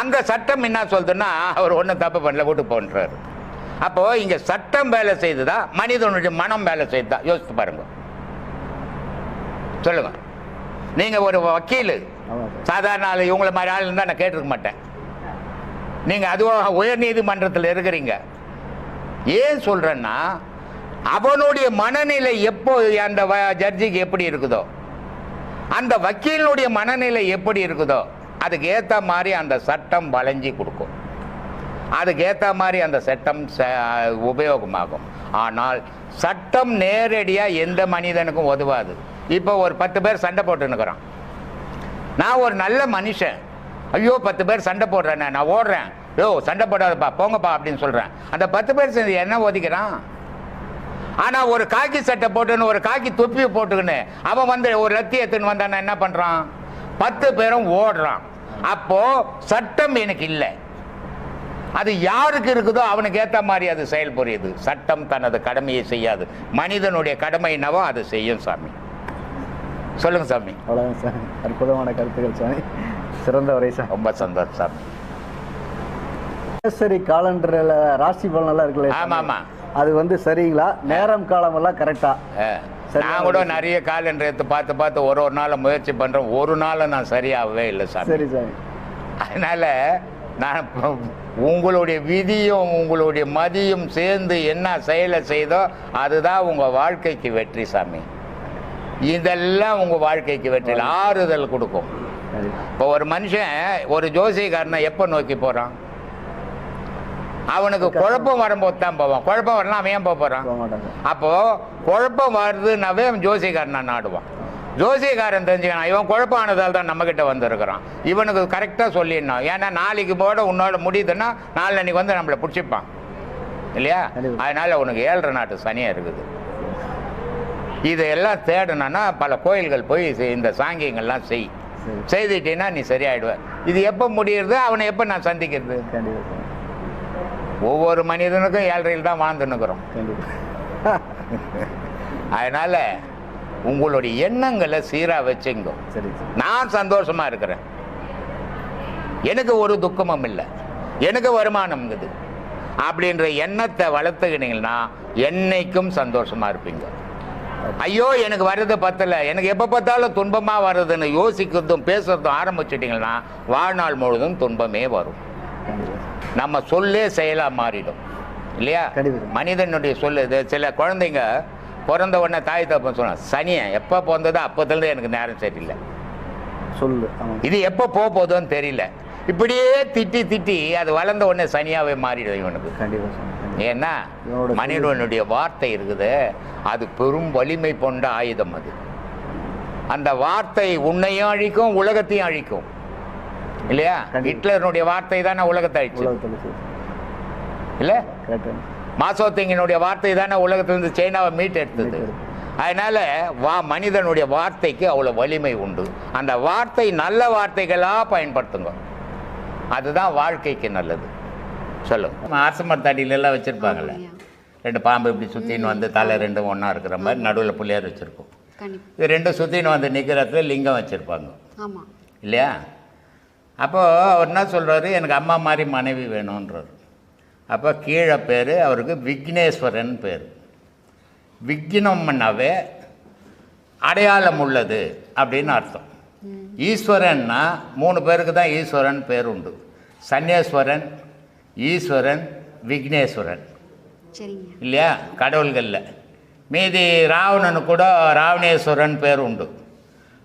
அங்க சட்டம் என்ன சொல்லுதுன்னா அவர் ஒன்றும் தப்பு பண்ணல வீட்டு போன்றாரு. அப்போ இங்க சட்டம் வேலை செய்துதா மனிதனுடைய மனம் வேலை செய்தா யோசித்து பாருங்க. சொல்லுங்க. நீங்க ஒரு வக்கீல். சாதாரண ஆள் இவங்கள மாதிரி ஆள் இருந்தால் நான் கேட்டிருக்க மாட்டேன். நீங்கள் அதுவும் உயர் நீதிமன்றத்தில் இருக்கிறீங்க. ஏன் சொல்கிறேன்னா அவனுடைய மனநிலை எப்போ அந்த ஜட்ஜிக்கு எப்படி இருக்குதோ அந்த வக்கீலினுடைய மனநிலை எப்படி இருக்குதோ அதுக்கு ஏற்ற மாதிரி அந்த சட்டம் வளைஞ்சி கொடுக்கும். அதுக்கேற்ற மாதிரி அந்த சட்டம் ச- உபயோகமாகும். ஆனால் சட்டம் நேரடியாக எந்த மனிதனுக்கும் உதவாது இப்போ ஒரு பத்து பேர் சண்டை போட்டுன்னுக்குறான் நான் ஒரு நல்ல மனுஷன். ஐயோ பத்து பேர் சண்டை போடுறேன் நான் ஓடுறேன். யோ சண்டை போடாதப்பா போங்கப்பா அப்படின்னு சொல்கிறேன் அந்த பத்து பேர் சேர்ந்து என்ன ஒதுக்கிறான்? ஆனால் ஒரு காக்கி சட்டை போட்டுன்னு ஒரு காக்கி தொப்பி போட்டுக்கின்னு அவன் வந்து ஒரு லத்தி எடுத்துன்னு வந்தானா என்ன பண்ணுறான் பத்து பேரும் ஓடுறான். அப்போ சட்டம் எனக்கு இல்லை. அது யாருக்கு இருக்குதோ அவனுக்கு ஏற்ற மாதிரி அது செயல்புரியுது சட்டம் தனது கடமையை செய்யாது. மனிதனுடைய கடமை என்னவோ அது செய்யும் சாமி. சொல்லுங்க சாமி. அவ்வளோதான் சார். அற்புதமான கருத்துக்கள் சாமி. சிறந்த சார். ரொம்ப சந்தோஷம் சாமி. சரி காலண்டரில் ராசி பலனெல்லாம் இருக்குல்ல சாமி? ஆமா, ஆமா. அது வந்து சரிங்களா? நேரம் காலமெல்லாம் கரெக்டா ஆ. சரி, நான் கூட நிறைய காலண்டர் எடுத்து பார்த்து பார்த்து ஒரு ஒரு நாள் முயற்சி பண்றேன். ஒரு நாள் நான் சரியாகவே இல்லை சாமி. சரி சாமி. அதனால நான் உங்களுடைய விதியும் உங்களுடைய மதியும் சேர்ந்து என்ன செயலை செய்தோ அதுதான் உங்க வாழ்க்கைக்கு வெற்றி சாமி. இதெல்லாம் உங்க வாழ்க்கைக்கு வெற்றி ஆறுதல் கொடுக்கும். சரி. இப்போ ஒரு மனுஷன் ஒரு ஜோசியக்காரனை எப்போ நோக்கி போறான்? அவனுக்கு குழப்பம் வரும்போது தான் போவான். குழப்பம் வரலாம் அவன் ஏன் போக போறான் போக மாட்டாங்க. அப்போ குழப்பம் வருதுன்னாவே அவன் ஜோசியக்காரனை நாடுவான். ஜோசியக்காரன் தெரிஞ்சுக்கணும். இவன் குழப்பம் ஆனதால் தான் நம்மக்கிட்ட வந்திருக்கிறான். இவனுக்கு கரெக்டாக சொல்லிடணும். ஏன்னா நாளைக்கு போட உன்னோட முடியுதுன்னா நாளைக்கு வந்து நம்மளை பிடிச்சிப்பான். இல்லையா. அதனால உனக்கு ஏழரை நாட்டு சனியாக இருக்குது. இதையெல்லாம் தேடணும்னா பல கோயில்கள் போய் இந்த சாங்கியங்கள்லாம் செய். செய்துட்டீங்கன்னா நீ சரியாயிடுவ. இது எப்போ முடியுறது? அவனை எப்போ நான் சந்திக்கிறது? ஒவ்வொரு மனிதனுக்கும் ஏழரையில் தான் வாழ்ந்துன்னுக்குறோம் அதனால உங்களுடைய எண்ணங்களை சீரா வச்சுங்க. சரி சார். நான் சந்தோஷமா இருக்கிறேன். எனக்கு ஒரு துக்கமும் இல்லை. எனக்கு வருமானம் இருக்குது. அப்படின்ற எண்ணத்தை வளர்த்துக்கினீங்கன்னா என்னைக்கும் சந்தோஷமா இருப்பீங்க. ஐயோ எனக்கு வர்றது பத்தல. எனக்கு எப்போ பார்த்தாலும் துன்பமா வருதுன்னு யோசிக்கிறதும் பேசுறதும் ஆரம்பிச்சிட்டிங்கன்னா வாழ்நாள் முழுதும் துன்பமே வரும். நம்ம சொல்லே செயலா மாறிடும். இல்லையா. மனிதனுடைய சொல்லு இது சில குழந்தைங்க பிறந்த உடனே தாய் தப்பன் சொன்னா சனியன் எப்போ பிறந்ததோ அப்போதுலேருந்து எனக்கு நேரம் சரியில்லை. சொல்லு இது எப்போ போக போகுதோன்னு தெரியல. இப்படியே திட்டி திட்டி அது வளர்ந்த உடனே சனியாவே மாறிடும் இவனுக்கு. ஏன்னா மனிதனுடைய வார்த்தை இருக்குது அது பெரும் வலிமை கொண்ட ஆயுதம் அது. அந்த வார்த்தை உன்னையும் அழிக்கும் உலகத்தையும் அழிக்கும். இல்லையா. ஹிட்லருடைய வார்த்தை தானே உலகத்தை அழிச்சு இல்லை? மாசோத்திங்கனுடைய வார்த்தை தானே உலகத்திலிருந்து சைனாவை மீட் எடுத்தது மீட்டெடுத்தது. அதனால வா மனிதனுடைய வார்த்தைக்கு அவ்வளோ வலிமை உண்டு. அந்த வார்த்தை நல்ல வார்த்தைகளாக பயன்படுத்துங்க. அதுதான் வாழ்க்கைக்கு நல்லது. சொல்லுங்க. அரசமரத்தடியில எல்லாம் வச்சிருப்பாங்கல்ல. ஆமாய்யா. ரெண்டு பாம்பு இப்படி சுற்றின்னு வந்து தலை ரெண்டும் ஒன்றா இருக்கிற மாதிரி நடுவில் புள்ளியார் வச்சுருக்கோம். இது ரெண்டும் சுற்றின்னு வந்து நிற்கிறதுல லிங்கம் வச்சுருப்பாங்க. ஆமா இல்லையா? அப்போது அவர் என்ன சொல்றாரு? எனக்கு அம்மா மாதிரி மனைவி வேணுன்றார் அப்போ கீழே பேர் அவருக்கு விக்னேஸ்வரன் பேர். விக்னம்னாவே அடையாளம் உள்ளது அப்படின்னு அர்த்தம். ஈஸ்வரன்னா மூணு பேருக்கு தான் ஈஸ்வரன் பேர் உண்டு. சன்னியேஸ்வரன் ஈஸ்வரன் விக்னேஸ்வரன். இல்லையா? கடவுள்களில். மீதி ராவணனுக்கு கூட ராவணேஸ்வரன் பேர் உண்டு.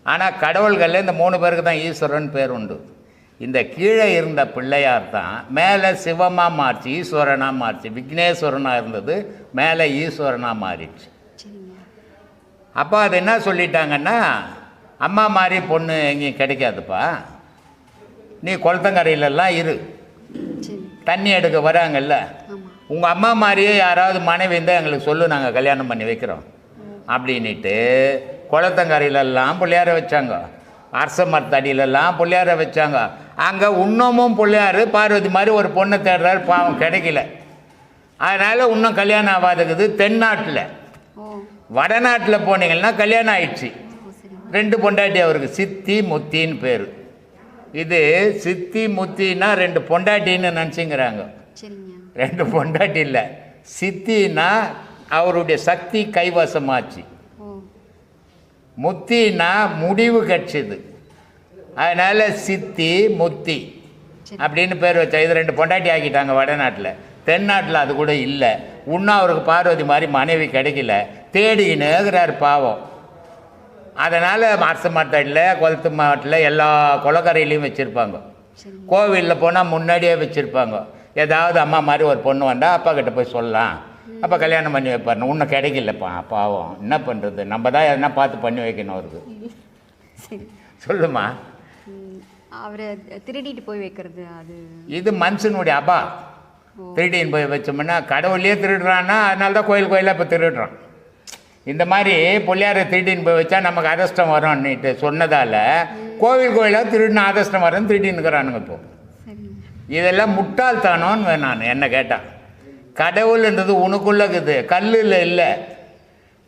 ஆனால் கடவுள்களில் இந்த மூணு பேருக்கு தான் ஈஸ்வரன் பேர் உண்டு. இந்த கீழே இருந்த பிள்ளையார் தான் மேலே சிவமாக மாறிச்சு ஈஸ்வரனாக மாறிச்சு. விக்னேஸ்வரனாக இருந்தது மேலே ஈஸ்வரனாக மாறிடுச்சு. அப்போ அது என்ன சொல்லிட்டாங்கன்னா அம்மா மாதிரி பொண்ணு எங்கேயும் கிடைக்காதுப்பா. நீ குளத்தங்கரையிலலாம் இரு. தண்ணி எடுக்க வராங்கல்ல. உங்கள் அம்மா மாதிரியே யாராவது மனைவி இருந்தால் எங்களுக்கு சொல்லு நாங்கள் கல்யாணம் பண்ணி வைக்கிறோம். அப்படின்ட்டு குளத்தங்கரையிலெல்லாம் பிள்ளையார வச்சாங்க. அரச மரத்தடியிலெல்லாம் பிள்ளையார வச்சாங்க. அங்கே இன்னமும் பிள்ளையார். பார்வதி மாதிரி ஒரு பொண்ணை தேடுறாரு. பாவம் கிடைக்கல. அதனால் இன்னும் கல்யாணம் ஆகாதுக்குது. தென்னாட்டில். வடநாட்டில் போனீங்கன்னா கல்யாணம் ஆயிடுச்சு. ரெண்டு பொண்டாட்டி அவருக்கு. சித்தி முத்தின்னு பேர். இது சித்தி முத்தின்னா ரெண்டு பொண்டாட்டின்னு நினச்சிங்கிறாங்க. ரெண்டு பொண்டாட்டி இல்லை. சித்தின்னா அவருடைய சக்தி கைவசமாச்சு. முத்தின்னா முடிவு கட்சிது. அதனால் சித்தி முத்தி அப்படின்னு பேர் வச்சா இது ரெண்டு பொண்டாட்டி ஆக்கிட்டாங்க வடநாட்டில். தென்னாட்டில் அது கூட இல்லை. இன்னும் அவருக்கு பார்வதி மாதிரி மனைவி கிடைக்கல. தேடிக்கினுங்கிறார் பாவம். அதனால் அரச மாட்டாட்டில் குளத்து மாட்டில் எல்லா குளக்கரையிலையும் வச்சுருப்பாங்க. கோவிலில் போனால் முன்னாடியே வச்சுருப்பாங்க. ஏதாவது அம்மா மாதிரி ஒரு பொண்ணு வந்தால் அப்பா கிட்ட போய் சொல்லலாம். அப்போ கல்யாணம் பண்ணி வைப்பாரு இன்னும் கிடைக்கலப்பா பாவம். என்ன பண்ணுறது நம்ம தான் எதனா பார்த்து பண்ணி வைக்கணும் அவருக்கு. சொல்லுமா? அவரை திருடிட்டு போய் வைக்கிறது அது இது மனுஷனுடைய அப்பா. ஓ. திருடின்னு போய் வச்சோம்னா கடவுளையே திருடுறான்னா அதனால தான் கோயில் கோயிலாக இப்போ திருடுறான் இந்த மாதிரி பிள்ளையாரை திருடின்னு போய் வச்சா நமக்கு அதிர்ஷ்டம் வரும்னுட்டு சொன்னதால் கோவில் கோயிலாக திருடின அதிர்ஷ்டம் வரும்னு திருடின்னுக்கிறானுங்க இப்போ. இதெல்லாம் முட்டாள்தானோன்னு நான் என்ன கேட்டான் கடவுள்ன்றது உனக்குள்ள இருக்குது கல்லில் இல்லை.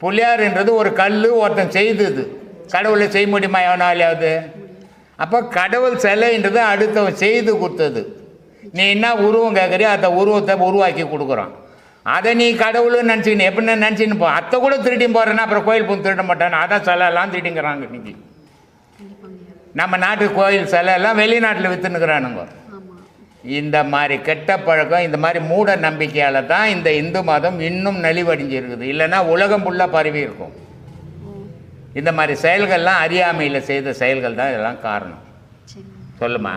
புள்ளியார்ன்றது ஒரு கல் ஒருத்தன் செய்தது. கடவுளை செய்ய முடியுமா எவனாலையாவது? அப்போ கடவுள் சிலைன்றது அடுத்தவன் செய்து கொடுத்தது. நீ என்ன உருவம் கேட்குறியோ அந்த உருவத்தை உருவாக்கி கொடுக்குறான். அதை நீ கடவுள்னு நினச்சிக்கின்னு எப்படி நினச்சின்னு போ. அத்தை கூட திருடின்னு போகிறேன்னா அப்புறம் கோயில் போய் திருட மாட்டானே அதான் சிலைலாம் திருட்டிங்கிறாங்க திருடிங்கிறாங்க இன்னைக்கு. நம்ம நாட்டு கோயில் சிலை எல்லாம் வெளிநாட்டில் விற்றுனுக்குறானுங்க இந்த மாதிரி கெட்ட பழக்கம் இந்த மாதிரி மூட நம்பிக்கையால் தான் இந்த இந்து மதம் இன்னும் நலிவடைஞ்சிருக்குது. இல்லைன்னா உலகம் ஃபுல்லாக பரவி இருக்கும் இந்த மாதிரி செயல்கள்லாம் அறியாமையில் செய்த செயல்கள் தான் இதெல்லாம் காரணம். சொல்லுமா?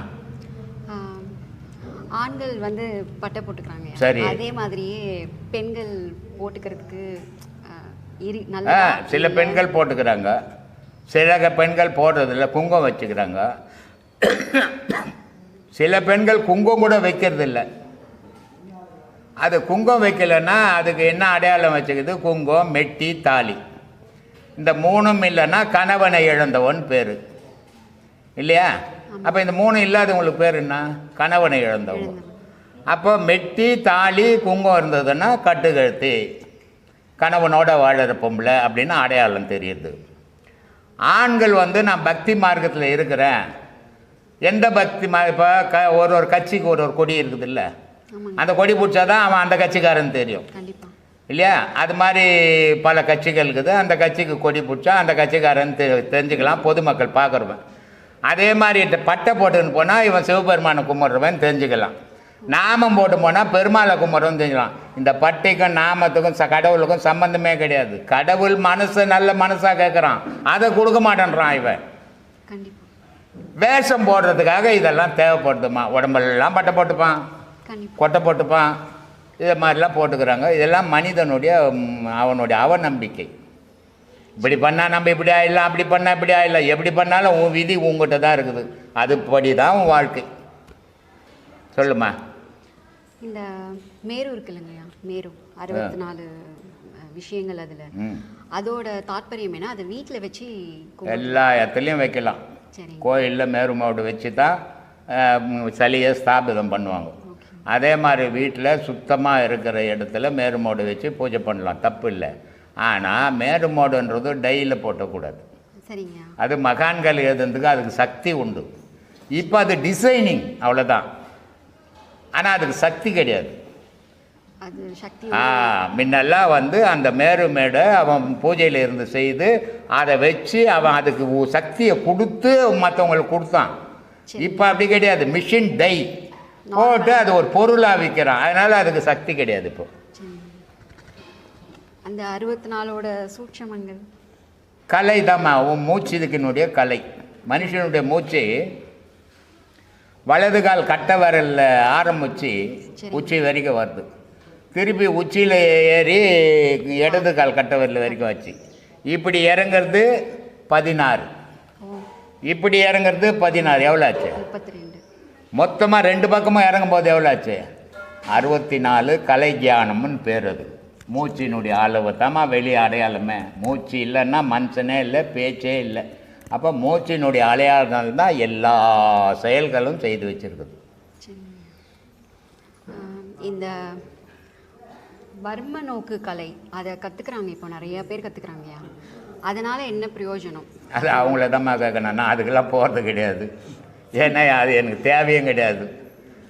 ஆண்கள் வந்து பட்டை போட்டுக்கிறாங்க. சரி. அதே மாதிரியே பெண்கள் போட்டுக்கிறதுக்கு சில பெண்கள் போட்டுக்கிறாங்க. சில க- பெண்கள் போடுறதில்ல குங்குமம் வச்சுக்கிறாங்க. சில பெண்கள் குங்குமம் கூட வைக்கிறது இல்ல அது குங்குமம் வைக்கலைன்னா அதுக்கு என்ன அடையாளம் வச்சுக்குது? குங்குமம் மெட்டி தாலி. இந்த மூணும் இல்லைன்னா கணவனை இழந்தவன் பேர். இல்லையா? அப்போ இந்த மூணு இல்லாதவங்களுக்கு பேர் என்ன? கணவனை இழந்தவங்க. அப்போ மெட்டி தாலி குங்குமம் இருந்ததுன்னா கட்டுக்கழுத்தி கணவனோட வாழற பொம்பளை அப்படின்னு அடையாளம் தெரியுது. ஆண்கள் வந்து நான் பக்தி மார்க்கத்தில் இருக்கிறேன். எந்த பக்தி மா இப்போ க ஒரு ஒரு கட்சிக்கு ஒரு ஒரு கொடி இருக்குது இல்லை ஆமாங்க. அந்த கொடி பிடிச்சாதான் அவன் அந்த கட்சிக்காரன் தெரியும். இல்லையா? அது மாதிரி பல கட்சிகள் இருக்குது. அந்த கட்சிக்கு கொடி பிடிச்சா அந்த கட்சிக்காரன் தெ தெரிஞ்சுக்கலாம் பொதுமக்கள் பார்க்குறவன். அதே மாதிரி இந்த பட்டை போட்டுன்னு போனால் இவன் சிவபெருமானை கும்பிட்றவன் தெரிஞ்சுக்கலாம். நாமம் போட்டு போனால் பெருமாளை கும்பிட்றவன் தெரிஞ்சுக்கலாம். இந்த பட்டைக்கும் நாமத்துக்கும் ச கடவுளுக்கும் சம்பந்தமே கிடையாது. கடவுள் மனசை நல்ல மனசாக கேட்குறான் அதை கொடுக்க மாட்டேன்றான் இவன். வேஷம் போடுறதுக்காக இதெல்லாம் தேவைப்படுதுமா? உடம்பெல்லாம் பட்டை போட்டுப்பான். கொட்டை போட்டுப்பான். இதை மாதிரிலாம் போட்டுக்கிறாங்க. இதெல்லாம் மனிதனுடைய அவனுடைய அவநம்பிக்கை. இப்படி பண்ணால் நம்ம இப்படி ஆயிடலாம் அப்படி பண்ணால் இப்படி ஆயிடலாம். எப்படி பண்ணாலும் உன் விதி உங்ககிட்ட தான் இருக்குது. அதுபடி தான் உன் வாழ்க்கை. சொல்லுமா? இந்த மேரு இருக்கு இல்லைங்கய்யா? மேரு. அறுபத்தி நாலு விஷயங்கள் அதுல. அதோட தாற்பயம் என்ன? அதை வீட்ல வச்சு எல்லா இடத்துலையும் வைக்கலாம். கோயிலில் மேருமாவோடு வச்சு தான் சளியை ஸ்தாபிதம் பண்ணுவாங்க. அதே மாதிரி வீட்டில் சுத்தமாக இருக்கிற இடத்துல மேருமோடு வச்சு பூஜை பண்ணலாம். தப்பு இல்லை. ஆனால் மேருமோடுன்றது டையில் போட்டக்கூடாது. சரிங்க. அது மகான்கள் எழுதுறதுக்கு அதுக்கு சக்தி உண்டு. இப்போ அது டிசைனிங் அவ்வளோதான் ஆனால் அதுக்கு சக்தி கிடையாது. அது சக்தி ஆ முன்னெல்லாம் வந்து அந்த மேரு மேடை அவன் பூஜையில் இருந்து செய்து அதை வச்சு அவன் அதுக்கு சக்தியை கொடுத்து மற்றவங்களுக்கு கொடுத்தான். இப்போ அப்படி கிடையாது. மிஷின் டை போட்டு அது ஒரு பொருளாக விற்கிறான் அதனால் அதுக்கு சக்தி கிடையாது இப்போ. அந்த அறுபத்தி நாலோட சூட்சமங்கள்? கலை தாம்மா. உன் மூச்சு இதுக்கினுடைய கலை. மனுஷனுடைய மூச்சு வலது கால் கட்ட விரல்ல ஆரம்பிச்சு சரி. உச்சி வரைக்கும் வருது. திருப்பி உச்சியில் ஏறி இடது கால் கட்ட விரல் வரைக்கும் வச்சு. இப்படி இறங்குறது பதினாறு. இப்படி இறங்குறது பதினாறு. எவ்வளோ ஆச்சு? மொத்தமாக ரெண்டு பக்கமும் இறங்கும் போது எவ்வளோ ஆச்சு அறுபத்தி நாலு கலை தியானம்னு பேர் அது. மூச்சினுடைய அளவு தாம்மா வெளி அடையாளமே. மூச்சு இல்லைன்னா மனுஷனே இல்லை பேச்சே இல்லை. அப்போ மூச்சினுடைய அடையாளம் தான் எல்லா செயல்களும் செய்து வச்சிருக்குது. இந்த வர்ம நோக்கு கலை அதை கற்றுக்குறாங்க இப்போ நிறைய பேர் கற்றுக்குறாங்கய்யா அதனால் என்ன பிரயோஜனம்? அது அவங்கள தான் கேட்கணும். நான் அதுக்கெல்லாம் போகிறது கிடையாது. ஏன்னா அது எனக்கு தேவையும் கிடையாது.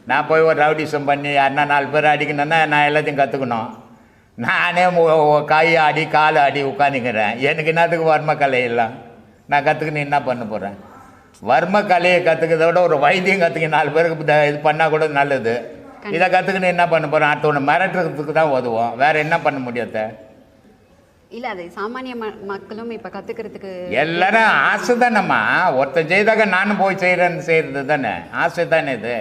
நான் போய் ஒரு ரவுடிசம் பண்ணி யாருன்னா நாலு பேர் அடிக்கணுன்னா நான் எல்லாத்தையும் கற்றுக்கணும் நானே கை ஆடி கால் ஆடி உட்காந்துக்கிறேன் எனக்கு என்னத்துக்கு வர்ம கலை எல்லாம்? நான் கற்றுக்கின்னு என்ன பண்ண போகிறேன் வர்ம கலையை கற்றுக்கிறத விட ஒரு வைத்தியம் கற்றுக்க நாலு பேருக்கு இத- இது பண்ணால் கூட நல்லது. இதை கற்றுக்கின்னு என்ன பண்ண போகிறேன் அடுத்தவனை மிரட்டுறதுக்கு தான் உதவும். வேறு என்ன பண்ண முடியாத இல்ல அது சாமானிய மக்களும் இப்ப கத்துக்கிறதுக்கு எல்லாரும் ஆசை தானேம்மா ஒருத்தன் செய்தாக நானும் போய் செய்கிறேன்னு செய்கிறது தானே. ஆசை தானே இது.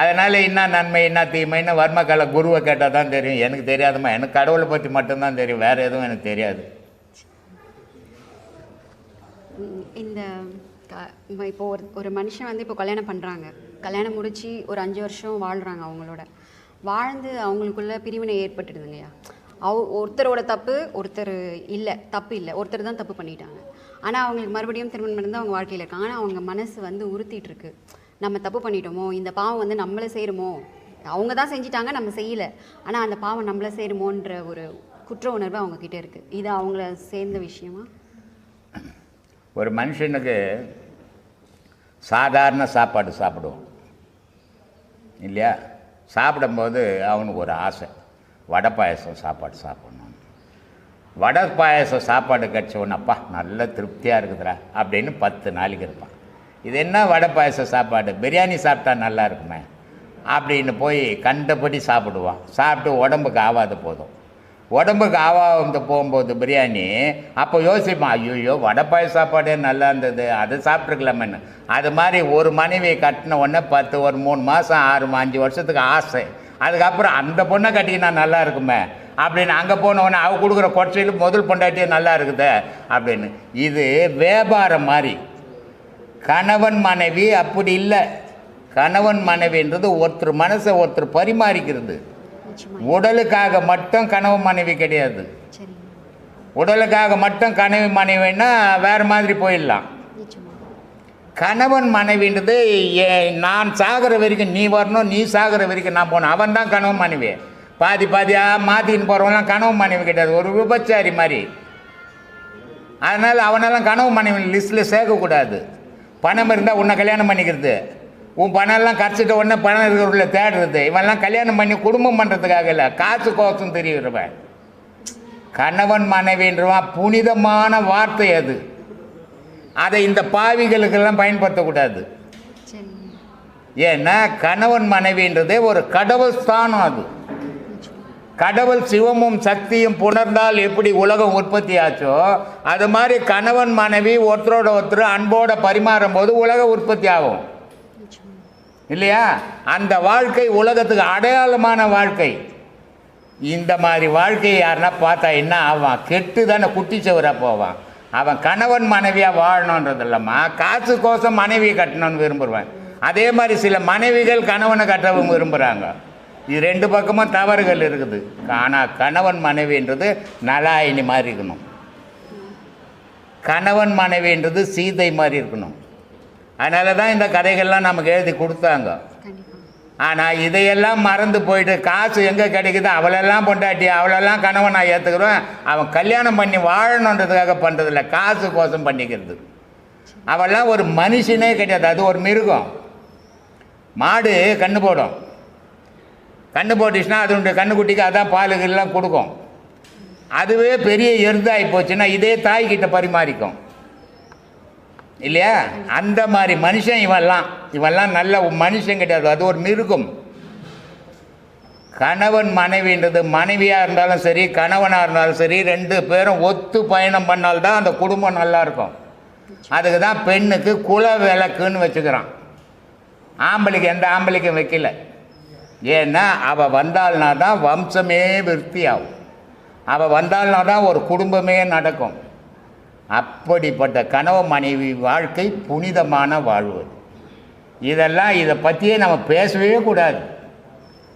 அதனால் என்ன நன்மை என்ன தீமைன்னு வர்மக்கலை குருவை கேட்டால் தான் தெரியும். எனக்கு தெரியாதும்மா. எனக்கு கடவுளை பற்றி மட்டும்தான் தெரியும். வேறு எதுவும் எனக்கு தெரியாது. இந்த இப்போ ஒரு ஒரு மனுஷன் வந்து இப்போ கல்யாணம் பண்ணுறாங்க கல்யாணம் முடிச்சு ஒரு அஞ்சு வருஷம் வாழ்கிறாங்க அவங்களோட. வாழ்ந்து அவங்களுக்குள்ள பிரிவினை ஏற்பட்டுடுதுங்கய்யா அவ ஒருத்தரோட தப்பு ஒருத்தர் இல்லை தப்பு இல்லை. ஒருத்தர் தான் தப்பு பண்ணிட்டாங்க. ஆனால் அவங்களுக்கு மறுபடியும் திருமணம் நடந்து அவங்க வாழ்க்கையில் இருக்காங்க ஆனால் அவங்க மனசு வந்து உறுத்திட்டுருக்கு நம்ம தப்பு பண்ணிட்டோமோ? இந்த பாவம் வந்து நம்மளை செய்கிறோமோ அவங்க தான் செஞ்சிட்டாங்க நம்ம செய்யலை. ஆனால் அந்த பாவம் நம்மளை சேருமோன்ற ஒரு குற்ற உணர்வு அவங்கக்கிட்ட இருக்குது இது அவங்கள சேர்ந்த விஷயமா? ஒரு மனுஷனுக்கு சாதாரண சாப்பாடு சாப்பிடுவோம் இல்லையா? சாப்பிடும்போது அவனுக்கு ஒரு ஆசை. வடை பாயசம் சாப்பாடு சாப்பிட்ணும். வடை பாயசம் சாப்பாடு கிடச்சவனப்பா நல்ல திருப்தியாக இருக்குதுடா அப்படின்னு பத்து நாளைக்கு இருப்பான். இது என்ன வடை பாயசம் சாப்பாடு? பிரியாணி சாப்பிட்டா நல்லா இருக்குமே அப்படின்னு போய் கண்டபடி சாப்பிடுவான். சாப்பிட்டு உடம்புக்கு ஆகாது போதும். உடம்புக்கு ஆவாந்து போகும்போது பிரியாணி அப்போ யோசிப்பான் ஐயோ வடைப்பாய சாப்பாடே நல்லா இருந்தது அதை சாப்பிட்ருக்கலாமேன்னு அது மாதிரி ஒரு மனைவியை கட்டின உடனே பத்து ஒரு மூணு மாதம் ஆறு அஞ்சு வருஷத்துக்கு ஆசை. அதுக்கப்புறம் அந்த பொண்ணை கட்டிக்கினா நல்லா இருக்குமே. அப்படின்னு அங்கே போன உடனே அவ கொடுக்குற கொச்சையில் முதல் பொண்டாட்டியே நல்லா இருக்குதே அப்படின்னு. இது வியாபாரம் மாதிரி. கணவன் மனைவி அப்படி இல்லை. கணவன் மனைவின்றது ஒருத்தர் மனசை ஒருத்தர் பரிமாறிக்கிறது. உடலுக்காக மட்டும் கணவன் மனைவி கிடையாது. உடலுக்காக மட்டும் கனவு மனைவின்னா வேறு மாதிரி போயிடலாம். கணவன் மனைவின்றது ஏ- நான் சாகிற வரைக்கும் நீ வரணும் நீ சாகிற வரைக்கும் நான் போகணும். அவன் தான் கணவன் மனைவி. பாதி பாதியாக மாற்றின்னு போகிறவங்களாம் கணவன் மனைவி கிடையாது. ஒரு விபச்சாரி மாதிரி. அதனால் அவனெல்லாம் கனவு மனைவி லிஸ்ட்டில் சேர்க்கக்கூடாது. பணம் இருந்தால் உன்னை கல்யாணம் பண்ணிக்கிறது. உன் பணம்லாம் கரைச்சிட்ட உடனே பணம் இருக்கிறவங்கள தேடுறது. இவன்லாம் கல்யாணம் பண்ணி குடும்பம் பண்ணுறதுக்காக இல்லை. காசு கோசம் தெரியுறவன். கணவன் மனைவின்றவன் புனிதமான வார்த்தை அது. அதை இந்த பாவிகளுக்கெல்லாம் பயன்படுத்தக்கூடாது. ஏன்னா கணவன் மனைவின்றதே ஒரு கடவுள் ஸ்தானம் அது. கடவுள் சிவமும் சக்தியும் புணர்ந்தால் எப்படி உலகம் உற்பத்தி ஆச்சோ அது மாதிரி கணவன் மனைவி ஒருத்தரோட ஒருத்தர் அன்போட பரிமாறும் போது உலகம் உற்பத்தி ஆகும். இல்லையா? அந்த வாழ்க்கை உலகத்துக்கு அடையாளமான வாழ்க்கை. இந்த மாதிரி வாழ்க்கையை யாருன்னா பார்த்தா என்ன ஆவான்? கெட்டு தானே குட்டிச்சவராக போவான். அவன் கணவன் மனைவியாக வாழணுன்றது இல்லைம்மா காசு கோசம் மனைவியை கட்டணும்னு விரும்புவேன் அதே மாதிரி சில மனைவிகள் கணவனை கட்டவும் விரும்புகிறாங்க இது ரெண்டு பக்கமும் தவறுகள் இருக்குது. ஆனால் கணவன் மனைவின்றது நலாயினி மாதிரி இருக்கணும். கணவன் மனைவின்றது சீதை மாதிரி இருக்கணும். அதனால தான் இந்த கதைகள்லாம் நமக்கு எழுதி கொடுத்தாங்க. ஆனால் இதையெல்லாம் மறந்து போயிட்டு காசு எங்கே கிடைக்குது? அவளெல்லாம் பொண்டாட்டி அவளெல்லாம் கணவன் நான் ஏற்றுக்கிறேன் அவன் கல்யாணம் பண்ணி வாழணுன்றதுக்காக பண்ணுறதில்ல காசு கோசம் பண்ணிக்கிறது. அவெல்லாம் ஒரு மனுஷனே கிடையாது. அது ஒரு மிருகம். மாடு கண்ணு போடும். கண்ணு போட்டுச்சுன்னா அதனுடைய கண்ணுக்குட்டிக்கு அதான் பாலுகள்லாம் கொடுக்கும். அதுவே பெரிய எருதாகி போச்சுன்னா இதே தாய்கிட்ட பரிமாறிக்கும். இல்லையா? அந்த மாதிரி மனுஷன் இவெல்லாம். இவெல்லாம் நல்ல மனுஷன் கிடையாது. அது ஒரு மிருகம். கணவன் மனைவின்றது மனைவியாக இருந்தாலும் சரி கணவனாக இருந்தாலும் சரி ரெண்டு பேரும் ஒத்து பயணம் பண்ணால்தான் அந்த குடும்பம் நல்லா இருக்கும். அதுக்கு தான் பெண்ணுக்கு குல விளக்குன்னு வச்சுக்கிறான். ஆம்பளைக்கு எந்த ஆம்பளைக்கும் வைக்கல. ஏன்னா அவள் வந்தாள்னா தான் வம்சமே விருத்தி ஆகும் அவள் வந்தாள்னா தான் ஒரு குடும்பமே நடக்கும். அப்படிப்பட்ட கனவு மனைவி வாழ்க்கை புனிதமான வாழ்வு. இதெல்லாம் இதை பற்றியே நம்ம பேசவே கூடாது.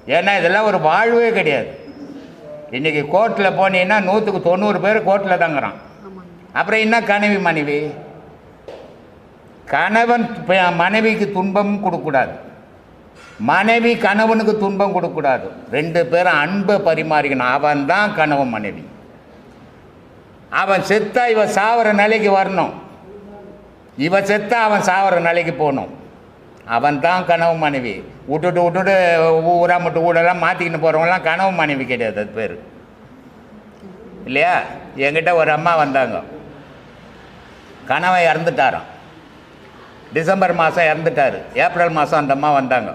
ஏன்னா இதெல்லாம் ஒரு வாழ்வே கிடையாது. இன்றைக்கி கோர்ட்டில் போனீங்கன்னா நூற்றுக்கு தொண்ணூறு பேர் கோர்ட்டில் தங்குறான். அப்புறம் என்ன கனவி மனைவி? கணவன் மனைவிக்கு துன்பம் கொடுக்கக்கூடாது. மனைவி கணவனுக்கு துன்பம் கொடுக்கக்கூடாது. ரெண்டு பேரும் அன்பை பரிமாறிக்கணும். அவன் தான் கணவன் மனைவி. அவன் செத்தா இவன் சாவர நிலைக்கு வரணும். இவன் செத்தா அவன் சாவர நிலைக்கு போகணும். அவன் தான் கனவு மனைவி. விட்டுட்டு விட்டுட்டு ஊரா மட்டும் ஊடெல்லாம் மாற்றிக்கிட்டு போகிறவங்களாம் கனவு மனைவி கிடையாது அது பேர். இல்லையா? என்கிட்ட ஒரு அம்மா வந்தாங்க. கணவன் இறந்துட்டாராம். டிசம்பர் மாதம் இறந்துட்டார். ஏப்ரல் மாதம் அந்த அம்மா வந்தாங்க.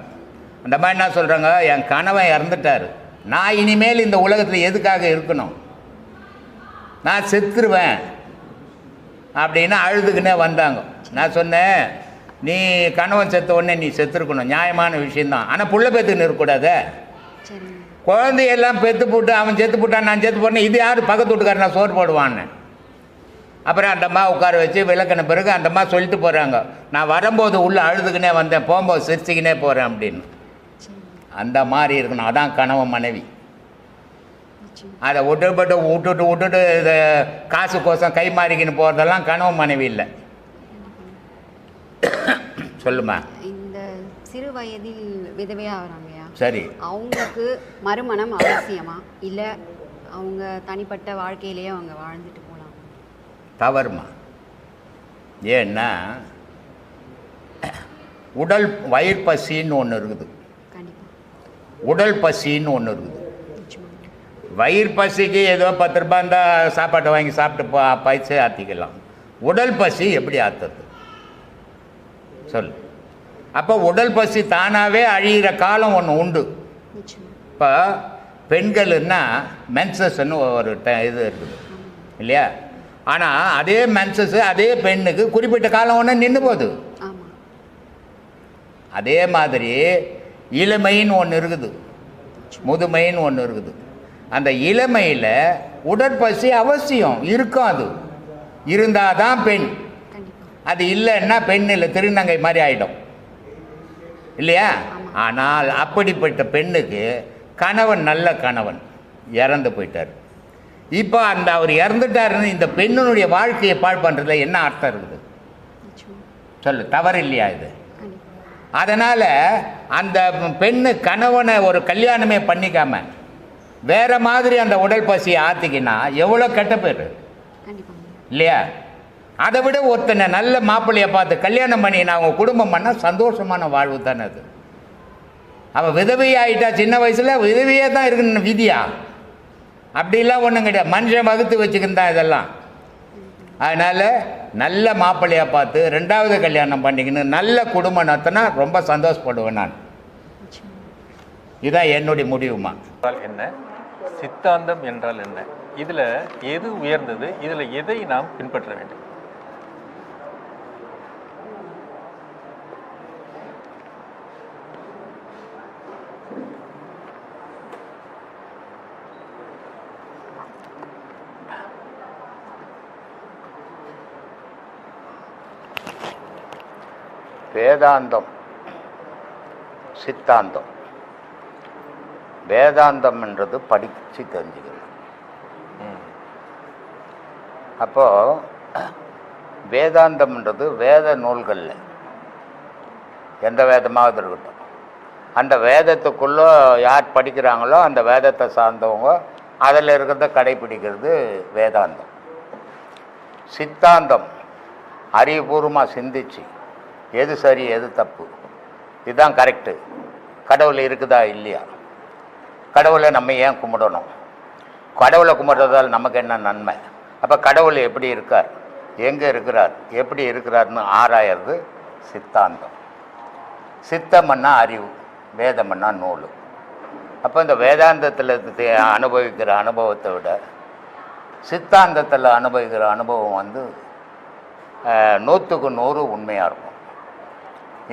அந்த அம்மா என்ன சொல்கிறாங்க என் கணவன் இறந்துட்டார். நான் இனிமேல் இந்த உலகத்தில் எதுக்காக இருக்கணும்? நான் செத்துருவேன். அப்படின்னு அழுதுக்குன்னே வந்தாங்க. நான் சொன்னேன் நீ கணவன் செத்த உடனே நீ செத்துருக்கணும். நியாயமான விஷயந்தான் ஆனால் புள்ள பேத்துக்குன்னு இருக்கக்கூடாதே. குழந்தையெல்லாம் பெத்து போட்டு அவன் செத்து போட்டான் நான் செத்து போட்டேன் இது யார்? பக்கத்து வீட்டுக்காரன் நான் சோறு போடுவான்னு. அப்புறம் அந்த அம்மா உட்கார வச்சு விளக்கின பிறகு அந்த அம்மா சொல்லிட்டு போகிறாங்க நான் வரும்போது உள்ளே அழுதுக்குனே வந்தேன். போகும்போது சிரிச்சுக்கினே போகிறேன் அப்படின்னு. அந்த மாதிரி இருக்கணும். அதான் கணவன் மனைவி. அதை விட்டுப்பட்டு விட்டுட்டு விட்டுட்டு இதை காசு கோசம் கை மாறிக்கின்னு போகிறதெல்லாம் கணவன் மனைவி இல்லை. சொல்லுமா? இந்த சிறு வயதில் விதவையாக வராங்கய்யா. சரி. அவங்களுக்கு மறுமணம் அவசியமா? இல்லை அவங்க தனிப்பட்ட வாழ்க்கையிலேயே அவங்க வாழ்ந்துட்டு போகலாம்? தவறுமா? ஏன்னா உடல் வயிறு பசின்னு ஒன்று இருக்குது. உடல் பசின்னு ஒன்று இருக்குது. வயிறு பசிக்கு ஏதோ பத்து ரூபாய் இருந்தால் சாப்பாட்டை வாங்கி சாப்பிட்டு பா பைசை ஆற்றிக்கலாம் உடல் பசி எப்படி ஆற்றுறது சொல் அப்போ உடல் பசி தானாகவே அழியிற காலம் ஒன்று உண்டு. இப்போ பெண்கள்னா மென்சஸ்ன்னு ஒரு ட இது இருக்குது. இல்லையா? ஆனால் அதே மென்சஸ் அதே பெண்ணுக்கு குறிப்பிட்ட காலம் ஒன்று நின்று போகுது. அதே மாதிரி இளமைன்னு ஒன்று இருக்குது. முதுமைன்னு ஒன்று இருக்குது. அந்த இளமையில் உடற்பசி அவசியம் இருக்கும் அது இருந்தால் தான் பெண் அது இல்லைன்னா பெண் இல்லை திருநங்கை மாதிரி ஆகிடும் இல்லையா. ஆனால் அப்படிப்பட்ட பெண்ணுக்கு கணவன் நல்ல கணவன் இறந்து போயிட்டார். இப்போ அந்த அவர் இறந்துட்டாருன்னு இந்த பெண்ணினுடைய வாழ்க்கையை பாழ் பண்ணுறதுல என்ன அர்த்தம் இருக்குது? சொல்லு தவறு இல்லையா இது அதனால் அந்த பெண்ணு கணவனை ஒரு கல்யாணமே பண்ணிக்காம வேற மாதிரி அந்த உடல் பசியை ஆற்றிக்கினா எவ்வளோ கெட்ட பேர்? இல்லையா? அதை விட ஒருத்தனை நல்ல மாப்பிள்ளையை பார்த்து கல்யாணம் பண்ணி நான் அவங்க குடும்பம் பண்ணால் சந்தோஷமான வாழ்வு தானே அது. அவள் விதவை ஆயிட்டா சின்ன வயசில் விதவையே தான் இருக்குன்னு விதியா? அப்படிலாம் ஒன்றும் கிடையாது. மனுஷன் வகுத்து வச்சுக்கின்னு தான் இதெல்லாம். அதனால் நல்ல மாப்பிள்ளையாக பார்த்து ரெண்டாவது கல்யாணம் பண்ணிக்கின்னு நல்ல குடும்பம் நடத்தினா ரொம்ப சந்தோஷப்படுவேன் நான். இதான் என்னுடைய முடிவுமா. என்ன? சித்தாந்தம் என்றால் என்ன? இதில் எது உயர்ந்தது? இதில் எதை நாம் பின்பற்ற வேண்டும்? வேதாந்தம் சித்தாந்தம். வேதாந்தம்ன்றது படித்து தெரிஞ்சுக்கணும். அப்போது அப்போ வேதாந்தம்ன்றது வேத நூல்களில். எந்த வேதமாவது இருக்கட்டும். அந்த வேதத்துக்குள்ளே யார் படிக்கிறாங்களோ அந்த வேதத்தை சார்ந்தவங்க அதில் இருக்கிறத கடைப்பிடிக்கிறது வேதாந்தம். சித்தாந்தம் அறிவுபூர்வமாக சிந்திச்சு எது சரி எது தப்பு. இதுதான் கரெக்டு கடவுள் இருக்குதா இல்லையா? கடவுளை நம்ம ஏன் கும்பிடணும்? கடவுளை கும்பிட்றதால் நமக்கு என்ன நன்மை? அப்போ கடவுள் எப்படி இருக்கார்? எங்கே இருக்கிறார்? எப்படி இருக்கிறார்னு ஆராயறது சித்தாந்தம். சித்தம்னா அறிவு வேதம்னா நூல். அப்போ இந்த வேதாந்தத்தில் அனுபவிக்கிற அனுபவத்தை விட சித்தாந்தத்தில் அனுபவிக்கிற அனுபவம் வந்து நூற்றுக்கு நூறு உண்மையாக இருக்கும்.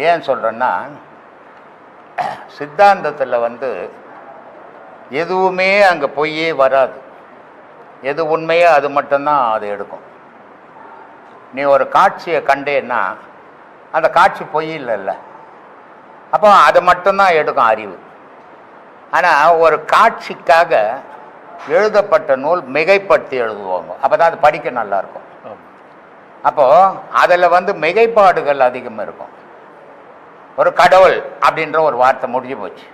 ஏன் சொல்கிறேன்னா சித்தாந்தத்தில் வந்து எதுவுமே அங்கே பொய்யே வராது. எது உண்மையோ அது மட்டும்தான் அது எடுக்கும். நீ ஒரு காட்சியை கண்டேன்னா அந்த காட்சி பொய் இல்லைல்ல. அப்போ அது மட்டும்தான் எடுக்கும் அறிவு. ஆனால் ஒரு காட்சிக்காக எழுதப்பட்ட நூல் மிகைப்படுத்தி எழுதுவாங்க. அப்போ தான் அது படிக்க நல்லாயிருக்கும். அப்போது அதில் வந்து மிகைப்பாடுகள் அதிகம் இருக்கும். ஒரு கடவுள் அப்படின்ற ஒரு வார்த்தை முடிஞ்சு போச்சு.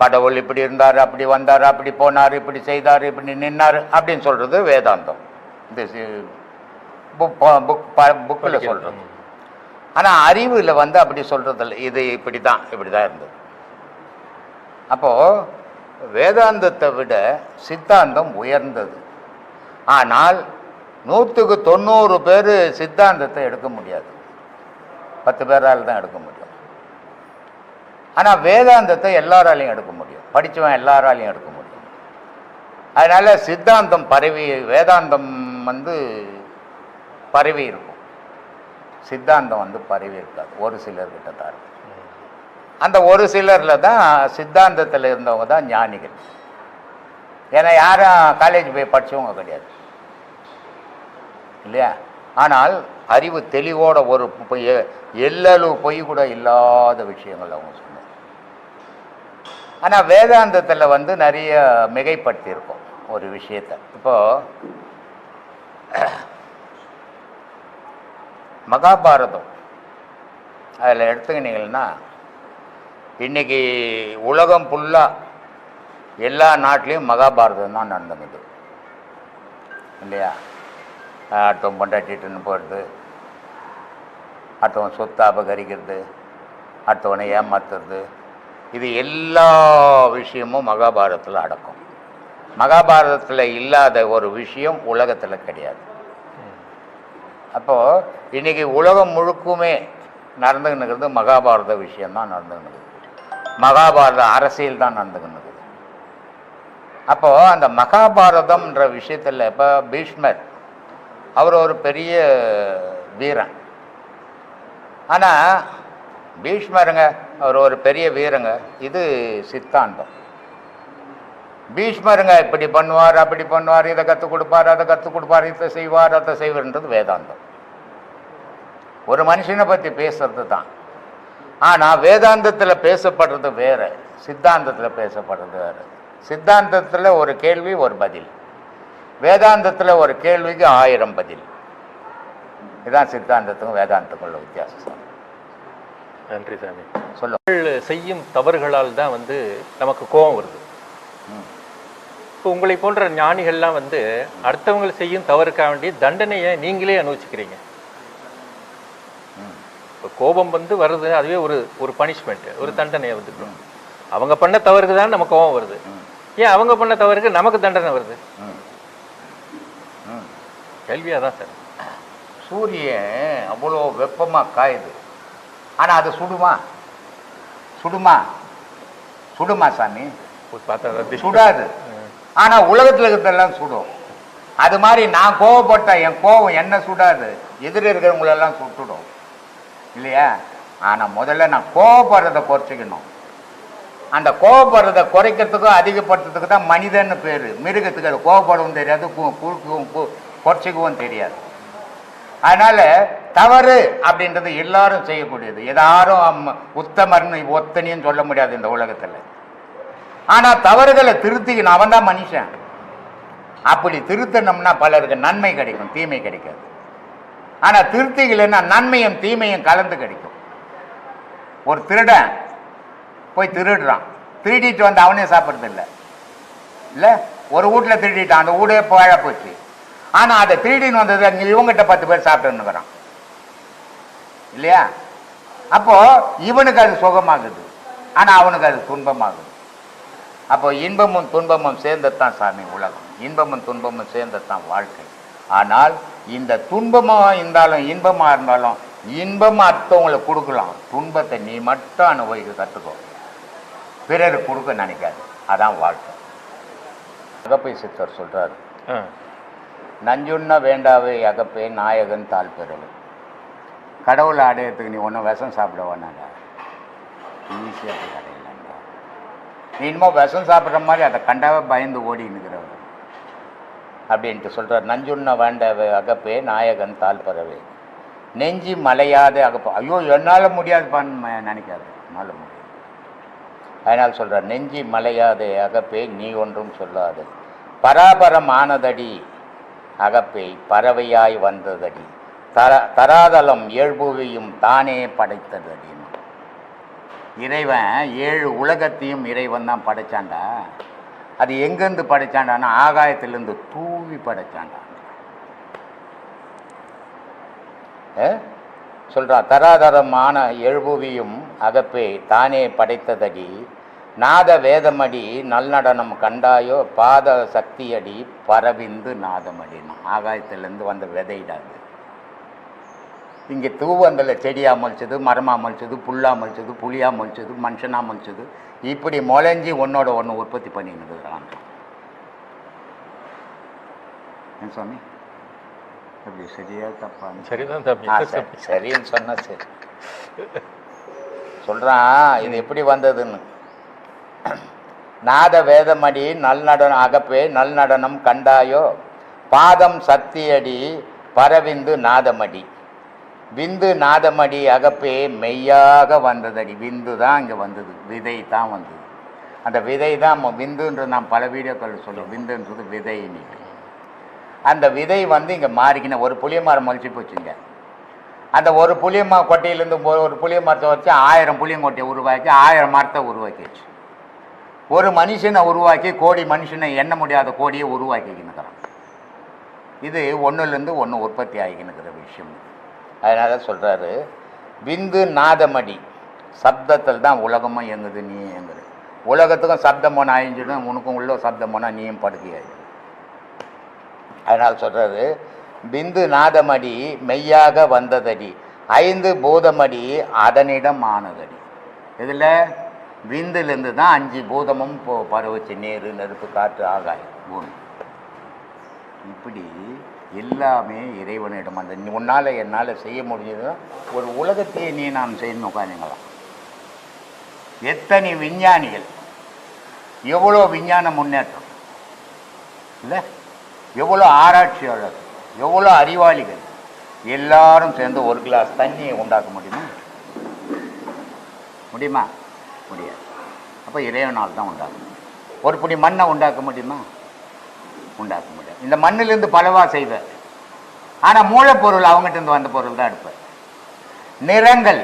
கடவுள் இப்படி இருந்தார் அப்படி வந்தார் அப்படி போனார் இப்படி செய்தார் இப்படி நின்னார் அப்படின்னு சொல்கிறது வேதாந்தம். இந்த புக் புக் புக்கில் சொல்கிறது ஆனால் அறிவில் வந்து அப்படி சொல்கிறதில்ல இது இப்படி தான் இப்படி தான் இருந்தது. அப்போது வேதாந்தத்தை விட சித்தாந்தம் உயர்ந்தது. ஆனால் நூற்றுக்கு தொண்ணூறு பேர் சித்தாந்தத்தை எடுக்க முடியாது. பத்து பேரால் தான் எடுக்க முடியும். ஆனால் வேதாந்தத்தை எல்லாராலையும் எடுக்க முடியும். படித்தவன் எல்லாராலையும் எடுக்க முடியும். அதனால் சித்தாந்தம் பரவி வேதாந்தம் வந்து பரவி இருக்கும். சித்தாந்தம் வந்து பரவி இருக்காது. ஒரு சிலர்கிட்ட தான் இருக்கும் அந்த ஒரு சிலரில் தான் சித்தாந்தத்தில் இருந்தவங்க தான் ஞானிகள். ஏன்னா யாரும் காலேஜ் போய் படிச்சவங்க கிடையாது. இல்லையா? ஆனால் அறிவு தெளிவோட ஒரு பொய் எல்லளவு பொய் கூட இல்லாத விஷயங்கள் அவங்க சொல்லுவாங்க ஆனால் வேதாந்தத்தில் வந்து நிறைய மிகைப்படுத்தியிருக்கோம் ஒரு விஷயத்தை. இப்போது மகாபாரதம். அதில் எடுத்துக்கினீங்கன்னா இன்றைக்கி உலகம் ஃபுல்லாக எல்லா நாட்டிலையும் மகாபாரதம் தான் நடந்துக்குது இல்லையா? அடுத்தவன் பொண்டாட்டிட்டுன்னு போகிறது அடுத்தவன் சொத்தை அபகரிக்கிறது அடுத்தவனை ஏமாத்துறது இது எல்லா விஷயமும் மகாபாரதத்தில் அடக்கும். மகாபாரதத்தில் இல்லாத ஒரு விஷயம் உலகத்தில் கிடையாது. அப்போது இன்னைக்கு உலகம் முழுக்குமே நடந்துக்கின்னுக்கிறது மகாபாரத விஷயம்தான் நடந்துக்கின்னு மகாபாரத அரசியல் தான் நடந்துக்கின்னு இருக்குது அப்போது அந்த மகாபாரதம்ன்ற விஷயத்தில் இப்போ பீஷ்மர் அவர் ஒரு பெரிய வீரன். ஆனால் பீஷ்மருங்க அவர் ஒரு பெரிய வீரங்க. இது சித்தாந்தம். பீஷ்மருங்க இப்படி பண்ணுவார் அப்படி பண்ணுவார் இதை கற்றுக் கொடுப்பார் அதை கற்றுக் கொடுப்பார் இதை செய்வார் அதை செய்வார்ன்றது வேதாந்தம். ஒரு மனுஷனை பற்றி பேசுறது தான். ஆனால் வேதாந்தத்தில் பேசப்படுறது வேறு சித்தாந்தத்தில் பேசப்படுறது வேறு. சித்தாந்தத்தில் ஒரு கேள்வி ஒரு பதில். வேதாந்தத்தில் ஒரு கேள்விக்கு ஆயிரம் பதில். இதுதான் சித்தாந்தத்துக்கும் வேதாந்தத்துக்கும் உள்ள வித்தியாசம். நன்றி சாமி. நீங்கள் செய்யும் தவறுகளால் தான் வந்து நமக்கு கோபம் வருது. இப்போ உங்களை போன்ற ஞானிகள்லாம் வந்து அடுத்தவங்க செய்யும் தவறுக்காக வேண்டிய தண்டனையை நீங்களே அனுபவிச்சுக்கிறீங்க. இப்போ கோபம் வந்து வருது அதுவே ஒரு ஒரு பனிஷ்மெண்ட் ஒரு தண்டனையை வந்துடும். அவங்க பண்ண தவறுக்கு தான் நமக்கு கோபம் வருது. ஏன் அவங்க பண்ண தவறுக்கு நமக்கு தண்டனை வருது. கேள்வியாக தான் சார். சூரியன் அவ்வளோ வெப்பமாக காயுது. ஆனால் அது சுடுமா? சுடுமா? சுடுமா சாமி. சுடாது. ஆனால் உலகத்தில் இருக்கிறதெல்லாம் சுடும். அது மாதிரி நான் கோவப்பட்ட என் கோவம் என்ன சுடாது? எதிர இருக்கிறவங்களெல்லாம் சுட்டுடும். இல்லையா? ஆனால் முதல்ல நான் கோவப்படுறதை குறைச்சிக்கணும். அந்த கோவப்படுறதை குறைக்கிறதுக்கும் அதிகப்படுத்துறதுக்கு தான் மனிதன்னு பேர். மிருகத்துக்கு அது கோவப்படவும் தெரியாது குறுக்கவும் குறைச்சிக்கவும் தெரியாது. அதனால தவறு அப்படின்றது எல்லாரும் செய்யக்கூடியது. எல்லாரும் அம்ம- உத்தமர்னு ஒத்தனையும் சொல்ல முடியாது இந்த உலகத்தில். ஆனால் தவறுகளை திருத்திக்கணும் அவன் தான் மனுஷன். அப்படி திருத்தணும்னா பலருக்கு நன்மை கிடைக்கும் தீமை கிடைக்காது. ஆனால் திருத்திக்கலைன்னா நன்மையும் தீமையும் கலந்து கிடைக்கும். ஒரு திருடன் போய் திருடுறான். திருடிட்டு வந்து அவனே சாப்பிட்றது இல்லை? இல்லை ஒரு வீட்டில் திருடிட்டான் அந்த வீடே பாழ போச்சு. ஆனா அதை திருடின்னு வந்தது அங்கே இவங்கிட்ட பத்து பேர் சாப்பிட்டுன்னுக்குறான் இல்லையா? அப்போ இவனுக்கு அது சுகமாகுது. ஆனா அவனுக்கு அது துன்பமாகுது. அப்போ இன்பமும் துன்பமும் சேர்ந்ததான் சாமி உலகம். இன்பமும் துன்பமும் சேர்ந்ததான் வாழ்க்கை. ஆனால் இந்த துன்பமாக இருந்தாலும் இன்பமாக இருந்தாலும் இன்பம் அடுத்தவங்களை கொடுக்கலாம். துன்பத்தை நீ மட்டும் அனுபவிக்க கற்றுக்கோ பிறருக்கு கொடுக்க நினைக்காது. அதான் வாழ்க்கை. அகப்பை சித்தர் சொல்றாரு. நஞ்சுண்ண வேண்டாவே அகப்பே நாயகன் தாழ் பெறவு கடவுளை அடையறதுக்கு நீ ஒன்றும் விஷம் சாப்பிட ஈஸியாக போய் அடையலாங்க நீ இனிமோ விஷம் சாப்பிட்ற மாதிரி அதை கண்டாவே பயந்து ஓடி நிற்கிறவர். அப்படின்ட்டு சொல்கிறார் நஞ்சுண்ண வேண்டாவே அகப்பே நாயகன் தாழ் பெறவே நெஞ்சி மலையாத அகப்பா. ஐயோ என்னால் முடியாதுப்பான்னு நினைக்காது. என்னால் முடியாது. அதனால் சொல்கிறார் நெஞ்சி மலையாதே அகப்பே நீ ஒன்றும் சொல்லாது. பராபரம் ஆனதடி அகப்பை பறவையாய் வந்ததடி. தர தராதலம் ஏழ்புவியும் தானே படைத்ததடி. இறைவன் ஏழு உலகத்தையும் இறைவன் தான் படைச்சான்டா. அது எங்கேருந்து படைச்சாண்டான்னா ஆகாயத்திலிருந்து தூவி படைச்சான்டா. சொல்கிறான் தராதரமான எழுபுவியும் அகப்பே தானே படைத்ததடி. நாத வேதமடி நல்நடனம் கண்டாயோ பாத சக்தியடி பரவிந்து நாதமடினா. ஆகாயத்திலேருந்து வந்த விதையிடாது இங்கே தூவந்தில் செடியாக மொழிச்சது மரமாக மொழிச்சது புல்லாக மொழிச்சது புளியாக மொழிச்சது மனுஷனாக மொழிச்சது இப்படி முளைஞ்சி ஒன்னோட ஒன்று உற்பத்தி பண்ணின்னு இருக்கிறான் சுவாமி அப்படி சரியா தப்பா? சரிதான் சரின்னு சொன்னா சரி. சொல்றான் இது எப்படி வந்ததுன்னு. நாத வேதமடி நல்நடன அகப்பே நல்நடனம் கண்டாயோ? பாதம் சக்தியடி பரவிந்து நாதமடி. விந்து நாதமடி அகப்பே மெய்யாக வந்ததடி. விந்து தான் இங்கே வந்தது. விதை தான் வந்தது. அந்த விதை தான் ம- விந்துன்றது நான் பல வீடியோக்கள் சொல்லுவேன் விந்துன்றது விதைன்னு. அந்த விதை வந்து இங்கே மாறிக்கின. ஒரு புளிய மரம் மொழிச்சு போச்சுங்க. அந்த ஒரு புளிய ம கொட்டையிலேருந்து ஒரு புளிய மரத்தை வச்சு ஆயிரம் புளியங்கொட்டையை உருவாக்கி ஆயிரம் மரத்தை உருவாக்கிடுச்சு ஒரு மனுஷனை உருவாக்கி கோடி மனுஷனை எண்ண முடியாத கோடியை உருவாக்கிக்கின்னுக்கிறான். இது ஒன்றுலேருந்து ஒன்று உற்பத்தி ஆகிக்கினுக்கிற விஷயம். அதனால் சொல்கிறாரு விந்து நாதமடி சப்தத்தில் தான் உலகமும் எங்குது நீ எங்குது உலகத்துக்கும் சப்தம் போனால் அழிஞ்சிடும் உனக்கும் உள்ள சப்தம் போனால் நீயும் படுக்கையாயிடும். அதனால் சொல்கிறாரு பிந்து நாதமடி மெய்யாக வந்ததடி ஐந்து பூதமடி அதனிடம் ஆனதடி. இதில் விந்துலேருந்து தான் அஞ்சு பூதமும் போ பரவச்சு நேரு நெருப்பு காற்று ஆகாயம் பூமி. இப்படி எல்லாமே இறைவனிடம் அந்த உன்னால் என்னால் செய்ய முடிஞ்சதுன்னா ஒரு உலகத்தையே நீ நான் செய்யணும் உட்காந்துங்களாம் எத்தனை விஞ்ஞானிகள் எவ்வளோ விஞ்ஞான முன்னேற்றம் இல்லை? எவ்வளோ ஆராய்ச்சியாளர் எவ்வளோ அறிவாளிகள் எல்லாரும் சேர்ந்து ஒரு கிளாஸ் தண்ணியை உண்டாக்க முடியுமா? முடியுமா? முடியாது. அப்போ இறைவனால் தான் உண்டாக்கும் ஒரு புடி மண்ணை உண்டாக்க முடியுமா? உண்டாக்க முடியாது. இந்த மண்ணிலிருந்து பலவா செய்வேன் ஆனால் மூலப்பொருள் அவங்ககிட்ட வந்த பொருள் தான் எடுப்பேன் நிறங்கள்.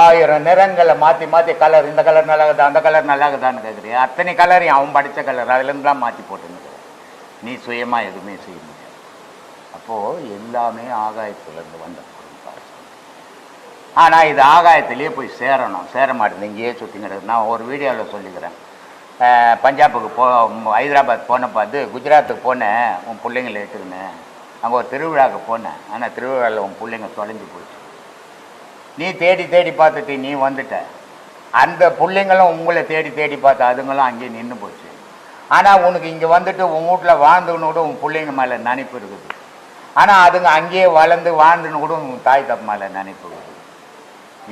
ஆயிரம் நிறங்களை மாற்றி மாற்றி கலர் இந்த கலர் நல்லாகுதா அந்த கலர் நல்லாகுதான்னு கேட்குறியா அத்தனை கலரையும் அவன் படித்த கலர் அதுலேருந்து தான் மாற்றி போட்டுன்னு நீ சுயமாக எதுவுமே செய்ய முடியாது. அப்போது எல்லாமே ஆகாயத்துலேருந்து வந்த ஆனால் இது ஆகாயத்திலேயே போய் சேரணும். சேர மாட்டேங்குது. இங்கேயே சுற்றி நான் ஒரு வீடியோவில் சொல்லிக்கிறேன். பஞ்சாபுக்கு போ ஹைதராபாத் போனப்போ அது குஜராத்துக்கு போனேன். உன் பிள்ளைங்களை எடுத்துக்கினேன் அங்கே ஒரு திருவிழாவுக்கு போனேன். ஆனால் திருவிழாவில் உன் பிள்ளைங்க தொலைஞ்சு போச்சு. நீ தேடி தேடி பார்த்துட்டு நீ வந்துட்ட. அந்த பிள்ளைங்களும் உங்களை தேடி தேடி பார்த்து அதுங்களும் அங்கேயே நின்று போச்சு. ஆனால் உனக்கு இங்கே வந்துட்டு உன் வீட்டில் வாழ்ந்துன்னு கூட உன் பிள்ளைங்க மேலே நினைப்பு இருக்குது. ஆனால் அதுங்க அங்கேயே வளர்ந்து வாழ்ந்துன்னு கூட உன் தாய் தப்பு மேலே நினைப்பு இருக்குது.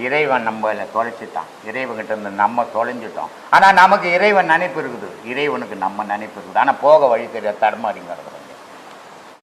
இறைவன் நம்மளை தொலைச்சிட்டான். இறைவன்கிட்ட இருந்து நம்ம தொலைஞ்சிட்டோம். ஆனால் நமக்கு இறைவன் நினைப்பு இருக்குது. இறைவனுக்கு நம்ம நினைப்பு இருக்குது. ஆனால் போக வழி தெரியாது தடுமாறிங்கிறது